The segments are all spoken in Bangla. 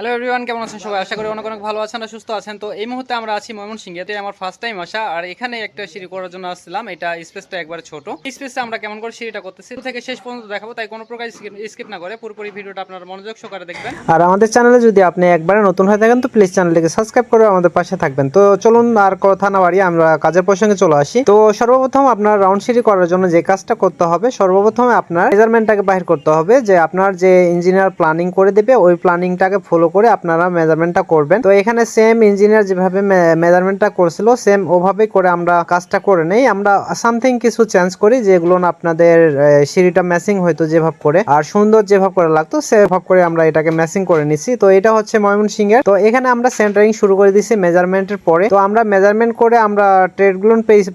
হ্যালো এভরিওয়ান কেমন আছেন সবাই? আশা করি অনেক অনেক ভালো আছেন সুস্থ আছেন। তো এই মুহূর্তে আমরা আছি ময়মনসিংহেতে, আমার ফার্স্ট টাইম আসা। আর এখানে একটা সিঁড়ি করার জন্য আসছিলাম। এটা স্পেসটা একবারে ছোট। স্পেসে আমরা কেমন করে সিঁড়িটা করতেছি থেকে শেষ পর্যন্ত দেখাবো, তাই কোনো প্রকার স্কিপ না করে। পুরোপুরি ভিডিওটা আপনারা মনোযোগ সহকারে দেখবেন। আর আমাদের চ্যানেলে যদি আপনি একবারে নতুন হয়ে থাকেন, তো প্লিজ চ্যানেলটিকে সাবস্ক্রাইব করে আমাদের পাশে থাকবেন। তো চলুন, আর কথা না বাড়িয়ে আমরা কাজের প্রসঙ্গে চলে আসি। তো সর্বপ্রথম আপনার রাউন্ড সিঁড়ি করার জন্য যে কাজটা করতে হবে, সর্বপ্রথম আপনার মেজারমেন্টটাকে বাহির করতে হবে যে আপনার যে ইঞ্জিনিয়ার প্ল্যানিং করে দেবে, ওই প্ল্যানিংটাকে ফলো করে আপনারা মেজারমেন্টটা করবেন। তো এখানে সেম ইঞ্জিনিয়ার যেভাবে মেজারমেন্টটা করছিল সেম ওভাবেই করে আমরা কাজটা করে নেই। আমরা সামথিং কিছু চেঞ্জ করি যেগুলো আপনাদের সিঁড়িটা ম্যাচিং হয়তো যেভাবে করে, আর সুন্দর যেভাবে করে লাগতো সেভাবে করে আমরা এটাকে ম্যাচিং করে নিছি তো এটা হচ্ছে ময়মনসিংহের। তো এখানে আমরা সেন্টারিং শুরু করে দিছি মেজারমেন্টের পরে। তো আমরা মেজারমেন্ট করে আমরা ট্রেডগুলো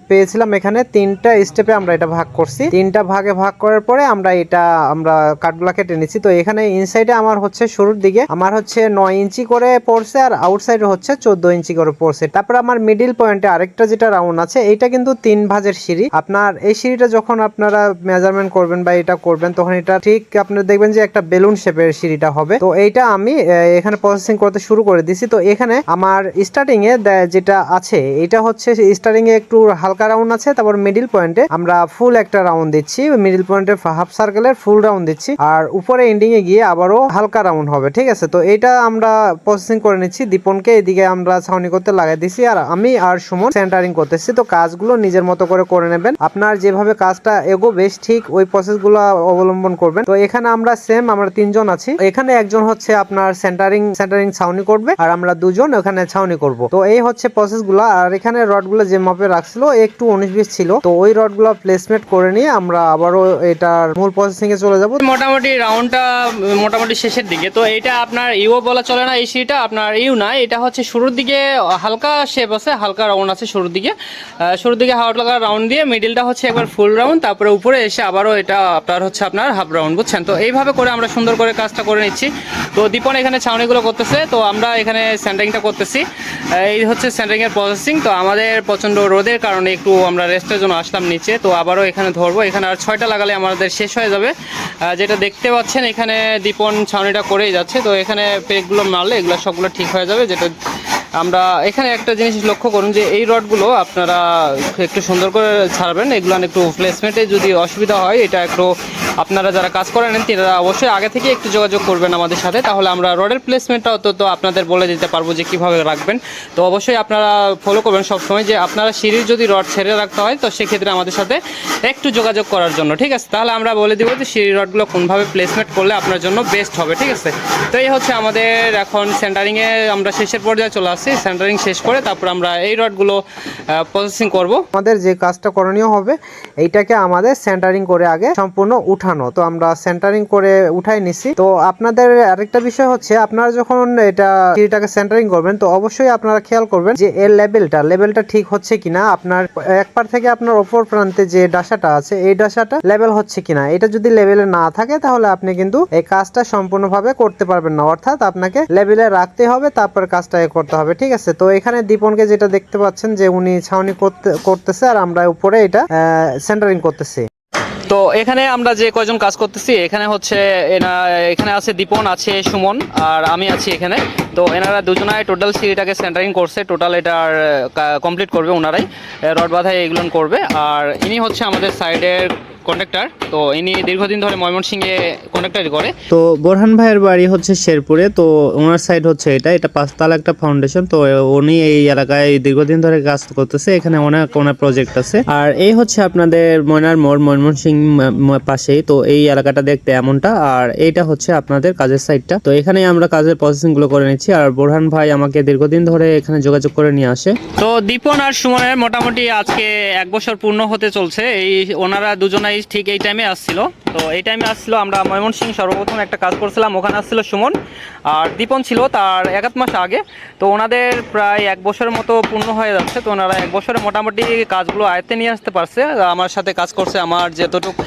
পেয়েছিলাম এখানে। তিনটা স্টেপে আমরা এটা ভাগ করছি। তিনটা ভাগে ভাগ করার পরে আমরা এটা, আমরা কাঠগুলা কেটে নিচ্ছি। তো এখানে ইনসাইডে আমার হচ্ছে শুরুর দিকে, আমার হচ্ছে নয় ইঞ্চি করে পড়ছে আর আউটসাইডে হচ্ছে চোদ্দ ইঞ্চি করে পড়ছে। তারপর আমার মিডিল পয়েন্টে আরেকটা যেটা রাউন্ড আছে এটা কিন্তু তিন ভাজের সিঁড়ি। আপনার এই সিঁড়িটা যখন আপনারা মেজারমেন্ট করবেন বা এটা করবেন, তখন এটা ঠিক আপনারা দেখবেন যে একটা বেলুন শেপের সিঁড়িটা হবে। তো এইটা আমি এখানে প্রসেসিং করতে শুরু করে দিছি। তো এখানে আমার স্টার্টিং এ যেটা আছে, এটা হচ্ছে স্টার্টিং এ একটু হালকা রাউন্ড আছে। তারপর মিডিল পয়েন্টে আমরা ফুল একটা রাউন্ড দিচ্ছি। মিডিল পয়েন্টে হাফ সার্কেলের ফুল রাউন্ড দিচ্ছি। আর উপরে এন্ডিং এ গিয়ে আবারও হালকা রাউন্ড হবে, ঠিক আছে? তো এটা আমরা প্রসেসিং করে নিচ্ছি। দীপনকে এদিকে আমরা ছাউনি করতে লাগাই দিছি। আর আমি আর সুমন সেন্টারিং করতেছি। তো কাজগুলো নিজের মতো করে করে নেবেন। আপনার যেভাবে কাজটা এগোবে, ঠিক ওই প্রসেসগুলো অবলম্বন করবেন। তো এখানে আমরা সেম আমরা তিনজন আছি। এখানে একজন হচ্ছে আপনার সেন্টারিং সেন্টারিং ছাউনি করবে। আর আমরা দুজন ওখানে ছাউনি করব। তো এই হচ্ছে প্রসেসগুলো আর এখানে রডগুলো যে মাপে রাখছিল, একটু উনিশ বিশ ছিল। তো ওই রডগুলো প্লেসমেন্ট করে নিয়ে আমরা আবারও এটার মূল প্রসেসিং এ চলে যাব। মোটামুটি রাউন্ডটা মোটামুটি শেষের দিকে। তো এটা আপনার ইউ বলা চলে না এই সিঁড়িটা, আপনার ইউ না, এটা হচ্ছে শুরুর দিকে হালকা শেপ আছে, হালকা রাউন্ড আছে শুরুর দিকে। শুরুর দিকে হালকা রাউন্ড দিয়ে মিডিলটা হচ্ছে একবার ফুল রাউন্ড তারপরে উপরে এসে আবারও এটা আপনার হচ্ছে আপনার হাফ রাউন্ড বুঝছেন? তো এইভাবে করে আমরা সুন্দর করে কাজটা করে নিচ্ছি। তো দীপন এখানে ছাউনিগুলো করতেছে, তো আমরা এখানে স্যান্ডারিংটা করতেছি। এই হচ্ছে স্যান্ডারিংয়ের প্রসেসিং তো আমাদের প্রচণ্ড রোদের কারণে একটু আমরা রেস্টের জন্য আসলাম নিচে, তো আবারও এখানে ধরবো। এখানে আর ছয়টা লাগালে আমাদের শেষ হয়ে যাবে। যেটা দেখতে পাচ্ছেন, এখানে দীপন ছাউনিটা করেই যাচ্ছে, তো এখানে পেকগুলো মারলে এগুলো সবগুলো ঠিক হয়ে যাবে যেটা আমরা এখানে একটা জিনিস লক্ষ্য করুন যে এই রডগুলো আপনারা একটু সুন্দর করে ছাড়বেন, এগুলো একটু প্লেসমেন্টে যদি অসুবিধা হয়, এটা একটু আপনারা যারা কাজ করে নেন তারা অবশ্যই আগে থেকে একটু যোগাযোগ করবেন আমাদের সাথে। তাহলে আমরা রডের প্লেসমেন্টটা অন্তত আপনাদের বলে দিতে পারব যে কীভাবে রাখবেন। তো অবশ্যই আপনারা ফলো করবেন সবসময় যে আপনারা সিঁড়ির যদি রড ছেড়ে রাখতে হয়, তো সেক্ষেত্রে আমাদের সাথে একটু যোগাযোগ করার জন্য, ঠিক আছে? তাহলে আমরা বলে দিব যে সিঁড়ির রডগুলো কোনভাবে প্লেসমেন্ট করলে আপনার জন্য বেস্ট হবে, ঠিক আছে? তো এই হচ্ছে আমাদের এখন সেন্টারিংয়ে আমরা শেষের পর্যায়ে চলে আসছি। সেন্টারিং শেষ করে তারপর আমরা এই রডগুলো প্রসেসিং করব। আমাদের যে কাজটা করণীয় হবে, এইটাকে আমাদের সেন্টারিং করে আগে সম্পূর্ণ উঠানো। তো আমরা সেন্টারিং করে উঠাই নিছি। তো আপনাদের আরেকটা বিষয় হচ্ছে, আপনারা যখন এটা সিঁড়িটাকে সেন্টারিং করবেন, তো অবশ্যই আপনারা খেয়াল করবেন যে এর লেভেলটা লেভেলটা ঠিক হচ্ছে কিনা, আপনার এক পার থেকে আপনার ওপর প্রান্তে যে ডাসাটা আছে, এই ডাসাটা লেভেল হচ্ছে কিনা। এটা যদি লেভেলে না থাকে, তাহলে আপনি কিন্তু এই কাজটা সম্পূর্ণভাবে করতে পারবেন না। অর্থাৎ আপনাকে লেভেলে রাখতে হবে, তারপর কাজটা করতে হবে। ঠিক আছে? তো এখানে দীপনকে যেটা দেখতে পাচ্ছেন যে উনি ছাউনি করতে, করতেছে আর আমরা উপরে এটা সেন্টারিং করতেছি। তো এখানে আমরা যে কয়জন কাজ করতেছি, এখানে হচ্ছে এখানে আছে দীপন, আছে সুমন, আর আমি আছি এখানে। তো এনারা দুজনাই টোটাল সিঁড়িটাকে সেন্টারিং করছে। টোটাল এটার কমপ্লিট করবে ওনারাই। রড বাঁধাই এগুলো করবে। আর ইনি হচ্ছে আমাদের সাইডের কন্ট্রাক্টর তো ইনি দীর্ঘদিন ধরে ময়মনসিংহে কন্ট্রাক্টারি করে। তো বোরহান ভাইয়ের বাড়ি হচ্ছে শেরপুরে। তো ওনার সাইড হচ্ছে এটা। এটা পাঁচতলা একটা ফাউন্ডেশন তো উনি এই এলাকায় দীর্ঘদিন ধরে কাজ করতেছে। এখানে অনেক অনেক প্রজেক্ট আছে। আর এই হচ্ছে আপনাদের ময়নার মোড়, ময়মনসিং পাশেই। তো এই এলাকাটা দেখতে এমনটা। আর এইটা হচ্ছে আপনাদের কাজের সাইডটা তো এখানেই আমরা কাজের প্রসেসিংগুলো করে নিচ্ছি। আর বোরহান ভাই আমাকে দীর্ঘদিন ধরে এখানে যোগাযোগ করে নিয়ে আসে। তো দীপন আর সুমনের মোটামুটি আজকে এক বছর পূর্ণ হতে চলছে। এই ওনারা দুজনাই ঠিক এই টাইমে আসছিল। তো এই টাইমে আসছিল, আমরা ময়মনসিং সর্বপ্রথম একটা কাজ করছিলাম। ওখানে আসছিল সুমন। আর দীপন ছিল তার এক মাস আগে। তো ওনাদের প্রায় এক বছরের মতো পূর্ণ হয়ে যাচ্ছে। তো ওনারা এক বছরে মোটামুটি কাজগুলো আয়ত্তে নিয়ে আসতে পারছে। আমার সাথে কাজ করছে আমার যেতটুকু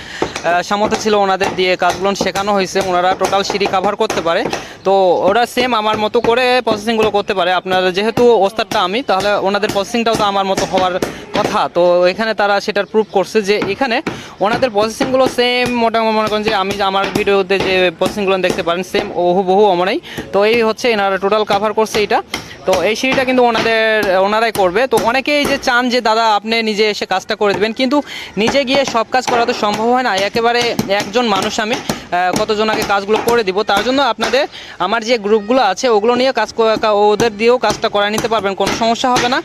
সামর্থ্য ছিল ওনাদের দিয়ে কাজগুলো শেখানো হয়েছে। ওনারা টোটাল সিঁড়ি কাভার করতে পারে। তো ওরা সেম আমার মতো করে প্রসেসিংগুলো করতে পারে। আপনার যেহেতু ওস্তাদটা আমি, তাহলে ওনাদের প্রসেসিংটাও তো আমার মতো হওয়ার কথা। তো এখানে তারা সেটার প্রুফ করছে যে এখানে ওনাদের প্রসেসিংগুলো সেম মোটামুটি মনে করেন যে আমি আমার ভিডিওতে যে প্রসেসিংগুলো দেখতে পারেন সেম ওহু বহু অমনাই। তো এই হচ্ছে এনারা টোটাল কাভার করছে এটা তো এই সিঁড়িটা কিন্তু ওনাদের, ওনারাই করবে। তো অনেকেই যে চান যে, দাদা, আপনি নিজে এসে কাজটা করে দেবেন। কিন্তু নিজে গিয়ে সব কাজ করা তো সম্ভব হয় না। একেবারে একজন মানুষ আমি কতজনকে কাজগুলো করে দিব। তার জন্য আপনাদের, আমার যে গ্রুপগুলো আছে, ওগুলো নিয়ে কাজ ওদের দিয়েও কাজটা করা নিতে পারবেন, কোনো সমস্যা হবে না।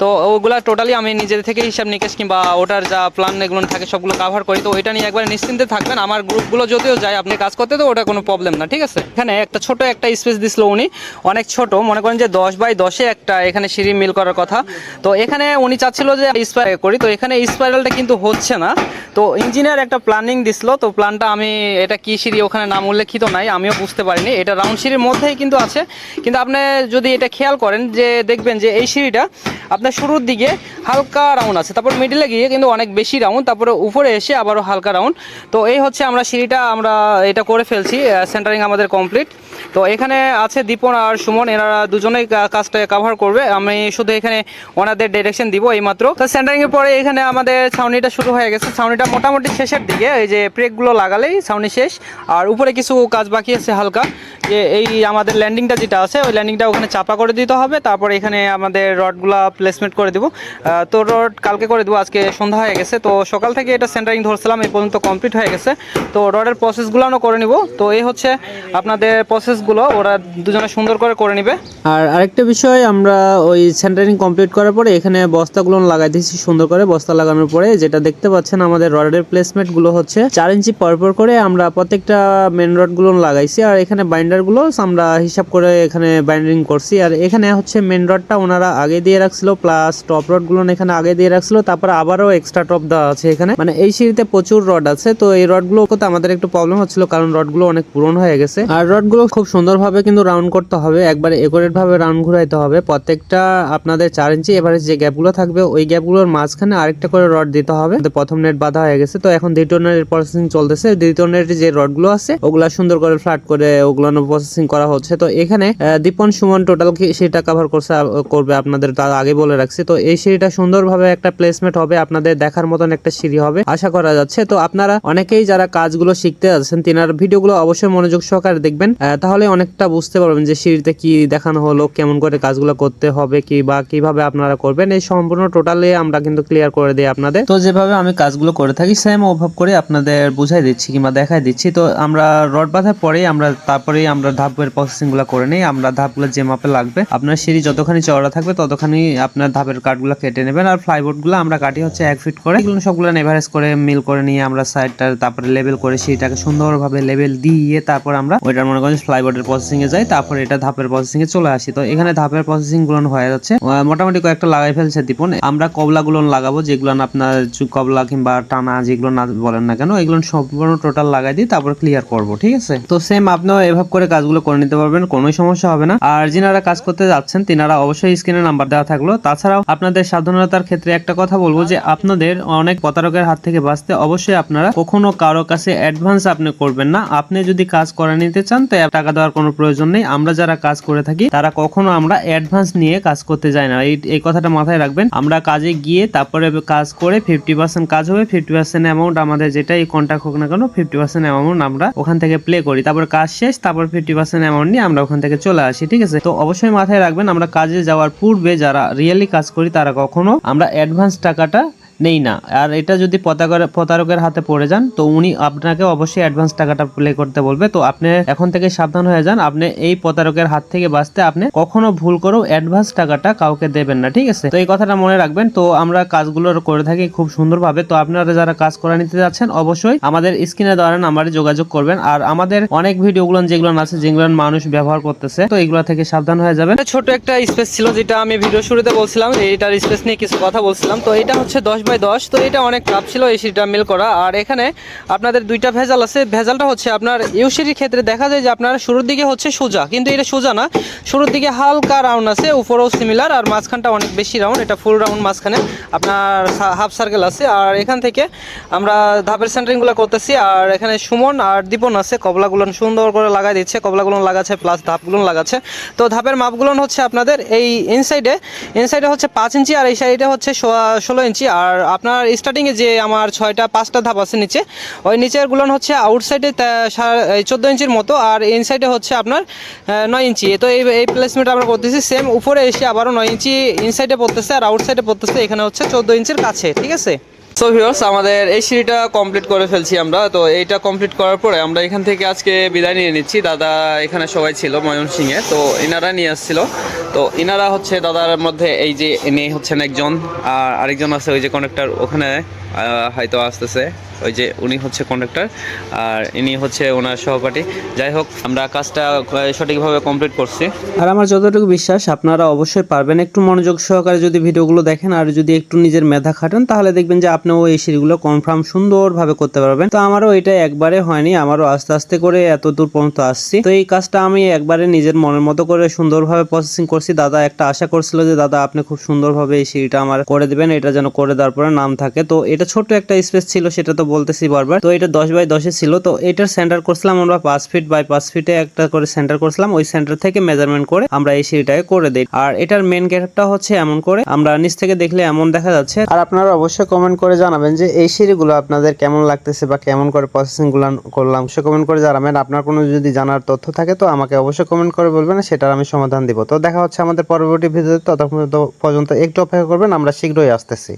তো ওগুলো টোটালি আমি নিজের থেকে হিসাব নিকেশ কিংবা ওটার যা প্ল্যান এগুলো থাকে, সবগুলো কাভার করি। তো ওইটা নিয়ে একবার নিশ্চিন্তে থাকবেন। আমার গ্রুপগুলো যদিও যায়, আপনি কাজ করতে তো ওটা কোনো প্রবলেম না, ঠিক আছে? এখানে একটা ছোট একটা স্পেস দিছিল উনি। অনেক ছোট, মনে করেন যে দশ বাই দশে একটা এখানে সিঁড়ি মিল করার কথা। তো এখানে উনি চাচ্ছিল যে স্পাইরাল করি। তো এখানে স্পাইরালটা কিন্তু হচ্ছে না। তো ইঞ্জিনিয়ার একটা প্ল্যানিং দিছিল। তো প্ল্যানটা আমি, এটা কি সিঁড়ি ওখানে নাম উল্লেখিত নাই, আমিও বুঝতে পারিনি। এটা রাউন্ড সিঁড়ির মধ্যেই কিন্তু আছে। কিন্তু আপনি যদি এটা খেয়াল করেন যে, দেখবেন যে এই সিঁড়িটা আপনার শুরুর দিকে হালকা রাউন্ড আছে। তারপর মিডিলে গিয়ে কিন্তু অনেক বেশি রাউন্ড তারপরে উপরে এসে আবারও হালকা রাউন্ড তো এই হচ্ছে আমরা সিঁড়িটা, আমরা এটা করে ফেলছি। সেন্টারিং আমাদের কমপ্লিট তো এখানে আছে দীপন আর সুমন। এনারা দুজনেই কা- কাজটা কভার করবে। আমি শুধু এখানে ওনাদের ডিরেকশন দিব এইমাত্র। তো সেন্টারিং এর পরে এখানে আমাদের ছাউনিটা শুরু হয়ে গেছে। ছাউনিটা মোটামুটি শেষের দিকে, এই যে ব্রেকগুলো লাগালেই ছাউনি শেষ। আর উপরে কিছু কাজ বাকি আছে হালকা। যে এই আমাদের ল্যান্ডিংটা যেটা আছে, ওই ল্যান্ডিংটা ওখানে চাপা করে দিতে হবে। তারপর এখানে আমাদের রডগুলা প্লেসমেন্ট করে দিব। তো রড কালকে করে দেবো, আজকে সন্ধ্যা হয়ে গেছে। তো সকাল থেকে এটা সেন্টারিং ধরছিলাম, এই পর্যন্ত কমপ্লিট হয়ে গেছে। তো রডের প্রসেসগুলোও করে নিব। তো এই হচ্ছে আপনাদের প্রসেসগুলো ওরা দুজনে সুন্দর করে করে নিবে। আর আরেকটা বিষয়, আমরা ওই সেন্টারিং কমপ্লিট করার পরে এখানে বস্তাগুলো লাগাই দিয়েছি সুন্দর করে। বস্তা লাগানোর পরে যেটা দেখতে পাচ্ছেন, আমাদের রডের প্লেসমেন্টগুলো হচ্ছে চার ইঞ্চি পরপর করে আমরা প্রত্যেকটা মেন রডগুলো লাগাইছি। আর এখানে বাইন্ডার গুলো আমরা হিসাব করে এখানে বাইন্ডিং করছি। আর এখানে হচ্ছে মেন রডটা ওনারা আগে দিয়ে রাখছিল প্লাস টপ রডগুলো এখানে আগে দিয়ে রাখছিল, তারপর আবারও এক্সট্রা টপ দেওয়া আছে এখানে। মানে এই সিঁড়িতে প্রচুর রড আছে, তো এই রডগুলো করতে আমাদের একটু প্রবলেম হচ্ছিল, কারণ রডগুলো অনেক পুরনো হয়ে গেছে। আর রডগুলো খুব সুন্দরভাবে কিন্তু রাউন্ড করতে হবে, একবার একুরেট ভাবে রাউন্ড ঘুরাইতে হবে। প্রত্যেকটা আপনাদের চার ইঞ্চি এভারেজ যে গ্যাপগুলো থাকবে, ওই গ্যাপগুলোর মাঝখানে আরেকটা করে রড দিতে হবে। তো প্রথম নেট বাঁধা হয়ে গেছে, তো এখন দ্বিতীয় নেটের প্রসেসিং চলতেছে। দ্বিতীয় নেটের যে রডগুলো আছে, ওগুলা সুন্দর করে ফ্ল্যাট করে ওগুলো প্রসেসিং করা হচ্ছে। তো এখানে দীপন, সুমন টোটাল সেটা কভার করছে করবে আপনাদের তার আগে বলে রাখছি। তো এই সিঁড়িটা সুন্দরভাবে একটা প্লেসমেন্ট হবে, আপনাদের দেখার মতন একটা সিঁড়ি হবে, আশা করা যাচ্ছে। তো আপনারা অনেকেই যারা কাজগুলো শিখতে যাচ্ছেন, তিনার ভিডিওগুলো অবশ্যই মনোযোগ সহকারে দেখবেন তাহলে অনেকটা বুঝতে পারবেন যে সিঁড়িতে কি দেখানো হলো, কেমন করে কাজগুলো করতে হবে, কি বা কীভাবে আপনারা করবেন। এই সম্পূর্ণ টোটালি আমরা কিন্তু ক্লিয়ার করে দিই আপনাদের। তো যেভাবে আমি কাজগুলো করে থাকি সেম অভাব করে আপনাদের বুঝাই দিচ্ছি কিংবা দেখাই দিচ্ছি। তো আমরা রড বাঁধার পরেই আমরা, তারপরেই আমরা ধাপের প্রসেসিংগুলো করে নিই, আমরা ধাপগুলো যে মাপে লাগবে, আপনার সিঁড়ি যতখানি চওড়া থাকবে ততখানি আপনার ধাপের কাঠগুলো কেটে নেবেন আর প্লাইবোর্ডগুলো আমরা কাটি হচ্ছে এক ফিট করে। এগুলো সবগুলো এভারেজ করে মিল করে নিয়ে আমরা সাইডটা তারপরে লেভেল করে সিঁড়িটাকে সুন্দরভাবে লেভেল দিয়ে তারপর আমরা ওইটার মনে করেন ফ্লাইবোর্ডের প্রসেসিং এ যাই, তারপর এটা ধাপের প্রসেসিং এ চলে আসি। তো এখানে ধাপের প্রসেসিংগুলো হয়ে যাচ্ছে। মোটামুটি কয়েকটা লাগাই ফেলছে দীপন। আমরা কবলা গুলো লাগাবো, যেগুলো আপনার কবলা কিংবা টানা যেগুলো না বলেন না কেন, এগুলো সম্পূর্ণ টোটাল লাগাই দিই তারপর ক্লিয়ার করব, ঠিক আছে? তো সেম আপনিও এভাবে করে কাজগুলো করে নিতে পারবেন কোনো সমস্যা হবে না। আর যিনারা কাজ করতে যাচ্ছেন, তিনারা অবশ্যই স্ক্রিনে নাম্বার দেওয়া থাকল। তাছাড়াও আপনাদের সাবধানতার ক্ষেত্রে একটা কথা বলব যে, আপনাদের অনেক প্রতারকের হাত থেকে বাঁচতে অবশ্যই আপনারা কখনো কারও কাছে অ্যাডভান্স আপনি করবেন না। আপনি যদি কাজ করে নিতে চান, তো টাকা দেওয়ার কোনো প্রয়োজন নেই। আমরা যারা কাজ করে থাকি, তারা কখনো আমরা অ্যাডভান্স নিয়ে কাজ করতে যাই না। এই কথাটা মাথায় রাখবেন। আমরা কাজে গিয়ে তারপরে কাজ করে ফিফটি পার্সেন্ট কাজ হবে ফিফটি পার্সেন্ট অ্যামাউন্ট আমাদের যেটাই কন্ট্যাক্ট হোক না কেন ফিফটি পার্সেন্ট অ্যামাউন্ট আমরা ওখান থেকে প্লে করি। তারপর কাজ শেষ, তারপর ফিফটি পার্সেন্ট অ্যামাউন্ট নিয়ে আমরা ওখান থেকে চলে আসি, ঠিক আছে? তো অবশ্যই মাথায় রাখবেন, আমরা কাজে যাওয়ার পূর্বে যারা রিয়েলি কাজ করি, তারা কখনো আমরা অ্যাডভান্স টাকাটা নেই না। আর এটা যদি প্রতারকের প্রতারকের হাতে পড়ে যান, তো উনি আপনাকে অবশ্যই অ্যাডভান্স টাকাটা প্লে করতে বলবে। তো আপনি এখন থেকে সাবধান হয়ে যান। আপনি এই প্রতারকের হাত থেকে বাঁচতে আপনি কখনো ভুল করেও অ্যাডভান্স টাকাটা কাউকে দেবেন না, ঠিক আছে? তো এই কথাটা মনে রাখবেন। তো আমরা কাজগুলো করে থাকি খুব সুন্দরভাবে। তো আপনারা যারা কাজ করে নিতে যাচ্ছেন, অবশ্যই আমাদের স্ক্রিনে দেওয়ার নাম্বারে যোগাযোগ করবেন। আর আমাদের অনেক ভিডিওগুলো যেগুলো আছে, যেগুলো মানুষ ব্যবহার করতেছে, তো এগুলো থেকে সাবধান হয়ে যাবেন। ছোট একটা স্পেস ছিল, যেটা আমি ভিডিও শুরুতে বলছিলাম এইটার স্পেস নিয়ে কিছু কথা বলছিলাম। তো এটা হচ্ছে দশ বাই দশ, তো এটা অনেক টাফ ছিল এই সিঁড়িটা মিল করা। আর এখানে আপনাদের দুইটা ভেজাল আছে। ভেজালটা হচ্ছে আপনার ইউ সিঁড়ির ক্ষেত্রে দেখা যায় যে আপনার শুরুর দিকে হচ্ছে সোজা, কিন্তু এটা সোজা না। শুরুর দিকে হালকা রাউন্ড আছে, উপরেও সিমিলার আর মাঝখানটা অনেক বেশি রাউন্ড এটা ফুল রাউন্ড মাঝখানে আপনার হাফ সার্কেল আছে। আর এখান থেকে আমরা ধাপের সেন্টারিংগুলো করতেছি, আর এখানে সুমন আর দীপন আছে, কবলাগুলো সুন্দর করে লাগাই দিচ্ছে। কবলাগুলো লাগাচ্ছে প্লাস ধাপগুলো লাগাচ্ছে। তো ধাপের মাপগুলো হচ্ছে আপনাদের এই ইনসাইডে ইনসাইডে হচ্ছে পাঁচ ইঞ্চি, আর এই সাইডে হচ্ছে ষোলো ইঞ্চি, আর আপনার স্টার্টিংয়ে যে আমার ছয়টা, পাঁচটা ধাপ আছে নিচে, ওই নিচের নিচেরগুলো হচ্ছে আউটসাইডে চোদ্দ ইঞ্চির মতো আর ইনসাইডে হচ্ছে আপনার নয় ইঞ্চি। তো এই এই প্লেসমেন্ট আমরা করতেছি সেম উপরে এসে আবারও নয় ইঞ্চি ইনসাইডে পড়তেছে আর আউটসাইডে পড়তেছে, এখানে হচ্ছে চোদ্দ ইঞ্চির কাছে, ঠিক আছে? সো ভিউয়ার্স আমাদের এই সিঁড়িটা কমপ্লিট করে ফেলছি আমরা। তো এইটা কমপ্লিট করার পরে আমরা এখান থেকে আজকে বিদায় নিয়ে নিচ্ছি। দাদা এখানে সবাই ছিল ময়মনসিংহে। তো ইনারা নিয়ে আসছিল। তো ইনারা হচ্ছে দাদার মধ্যে এই যে ইনি হচ্ছেন একজন। আর আরেকজন আছে ওই যে কন্ডাক্টর ওখানে হয়তো আসতেছে। ওই যে উনি হচ্ছে কন্ডাক্টর আর ইনি হচ্ছে ওনার সহপাঠী। যাই হোক, আমরা কাজটা সঠিকভাবে কমপ্লিট করছি। আর আমার যতটুকু বিশ্বাস, আপনারা অবশ্যই পারবেন একটু মনোযোগ সহকারে যদি ভিডিওগুলো দেখেন, আর যদি একটু নিজের মেধা খাটান, তাহলে দেখবেন যে আপনিও এই সিঁড়িগুলো কনফার্ম সুন্দরভাবে করতে পারবেন। তো আমারও এটা একবারে হয়নি, আমারও আস্তে আস্তে করে এত দূর পর্যন্ত আসছি। তো এই কাজটা আমি একবারে নিজের মনের মতো করে সুন্দরভাবে প্রসেসিং করছি। দাদা একটা আশা করছিল যে, দাদা, আপনি খুব সুন্দরভাবে এই সিঁড়িটা আমার করে দিবেন, এটা যেন করে দেওয়ার পরে নাম থাকে। তো এটা ছোট্ট একটা স্পেস ছিল, সেটা তো বলতেছি বারবার। তো এটা দশ বাই দশে ছিল, তো এটার সেন্টার করছিলাম আমরা পাঁচ ফিট বাই পাঁচ ফিটে একটা করে সেন্টার করছিলাম, ওই সেন্টার থেকে মেজারমেন্ট করে আমরা এই সিঁড়িটাকে করে দিই। আর এটার মেন গেটটা হচ্ছে এমন করে, আমরা নিচ থেকে দেখলে এমন দেখা যাচ্ছে। আর আপনারা অবশ্যই কমেন্ট করে জানাবেন যে এই সিঁড়িগুলো আপনাদের কেমন লাগতেছে বা কেমন করে প্রসেসিংগুলো করলাম সে কমেন্ট করে জানাবেন। আপনার কোনো যদি জানার তথ্য থাকে, তো আমাকে অবশ্যই কমেন্ট করে বলবেন, সেটার আমি সমাধান দিব। তো দেখা হচ্ছে আমাদের পরবর্তী ভিডিওতে, ততক্ষণ পর্যন্ত একটু অপেক্ষা করবেন, আমরা শীঘ্রই আসতেছি।